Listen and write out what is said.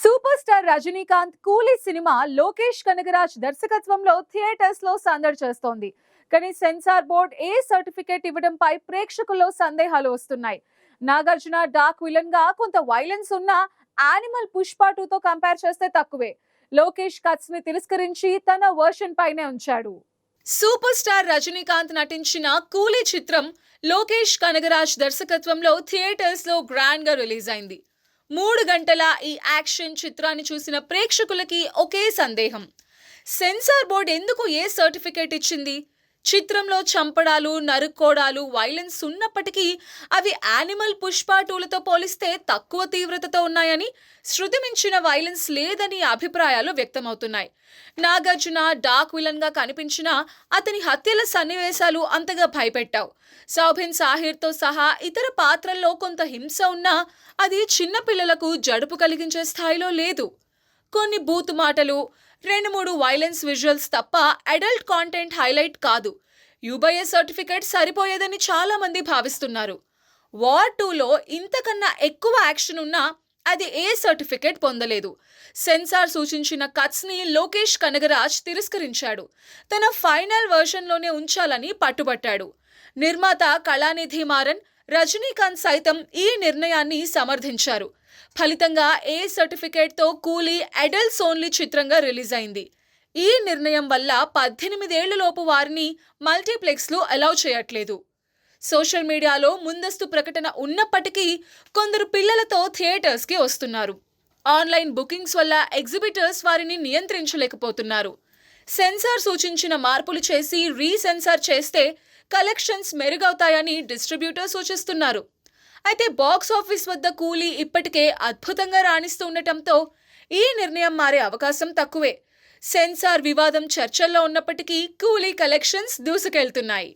Super star Rajinikanth కూలీ cinema Lokesh Kanagaraj దర్శకత్వంలో థియేటర్స్లో సందడి చేస్తోంది. కానీ సెన్సార్ బోర్డ్ ఏ సర్టిఫికేట్ ఇవ్వడంపై ప్రేక్షకుల్లో సందేహాలు వస్తున్నాయి. నాగార్జున డార్క్ విలన్గా కొంత వైలెన్స్ ఉన్న యానిమల్ పుష్ప టూతో కంపేర్ చేస్తే తక్కువే. లోకేష్ కట్స్ని తిరస్కరించి తన వర్షన్ పైనే ఉంచాడు. సూపర్ స్టార్ రజనీకాంత్ నటించిన కూలీ చిత్రం లోకేష్ కనగరాజ్ దర్శకత్వంలో థియేటర్స్లో గ్రాండ్గా రిలీజ్ అయింది. మూడు గంటల ఈ యాక్షన్ చిత్రాన్ని చూసిన ప్రేక్షకులకి ఒకే సందేహం. సెన్సార్ బోర్డు ఎందుకు ఏ సర్టిఫికేట్ ఇచ్చింది? చిత్రంలో చంపడాలు నరుక్కోడాలు వైలెన్స్ ఉన్నప్పటికీ అవి యానిమల్ పుష్ప టూలతో పోలిస్తే తక్కువ తీవ్రతతో ఉన్నాయని శృతి మించిన వైలెన్స్ లేదని అభిప్రాయాలు వ్యక్తమవుతున్నాయి. నాగార్జున డార్క్ విలన్గా కనిపించిన కనిపించినా అతని హత్యల సన్నివేశాలు అంతగా భయపెట్టావు. సౌభిన్ సాహిర్తో సహా ఇతర పాత్రల్లో కొంత హింస ఉన్నా అది చిన్నపిల్లలకు జడుపు కలిగించే స్థాయిలో లేదు. కొన్ని బూత్ మాటలు రెండు మూడు వైలెన్స్ విజువల్స్ తప్ప అడల్ట్ కాంటెంట్ హైలైట్ కాదు. యూబైఏ సర్టిఫికేట్ సరిపోయేదని చాలా మంది భావిస్తున్నారు. వార్ టూలో ఇంతకన్నా ఎక్కువ యాక్షన్ ఉన్నా అది ఏ సర్టిఫికేట్ పొందలేదు. సెన్సార్ సూచించిన కట్స్ని లోకేష్ కనగరాజ్ తిరస్కరించాడు. తన ఫైనల్ వర్షన్లోనే ఉంచాలని పట్టుబట్టాడు. నిర్మాత కళానిధి మారన్ రజనీకాంత్ సైతం ఈ నిర్ణయాన్ని సమర్థించారు. ఫలితంగా ఏ సర్టిఫికేట్తో కూలీ అడల్ట్స్ ఓన్లీ చిత్రంగా రిలీజ్ అయింది ఈ నిర్ణయం వల్ల పద్దెనిమిదేళ్ళలోపు వారిని మల్టీప్లెక్స్లు అలౌ చేయట్లేదు. సోషల్ మీడియాలో ముందస్తు ప్రకటన ఉన్నప్పటికీ కొందరు పిల్లలతో థియేటర్స్కి వస్తున్నారు. ఆన్లైన్ బుకింగ్స్ వల్ల ఎగ్జిబిటర్స్ వారిని నియంత్రించలేకపోతున్నారు. సెన్సార్ సూచించిన మార్పులు చేసి రీసెన్సార్ చేస్తే కలెక్షన్స్ మెరుగవుతాయని డిస్ట్రిబ్యూటర్ సూచిస్తున్నారు. అయితే బాక్స్ ఆఫీస్ వద్ద కూలీ ఇప్పటికే అద్భుతంగా రాణిస్తూ ఉండటంతో ఈ నిర్ణయం మారే అవకాశం తక్కువే. సెన్సార్ వివాదం చర్చల్లో ఉన్నప్పటికీ కూలీ కలెక్షన్స్ దూసుకెళ్తున్నాయి.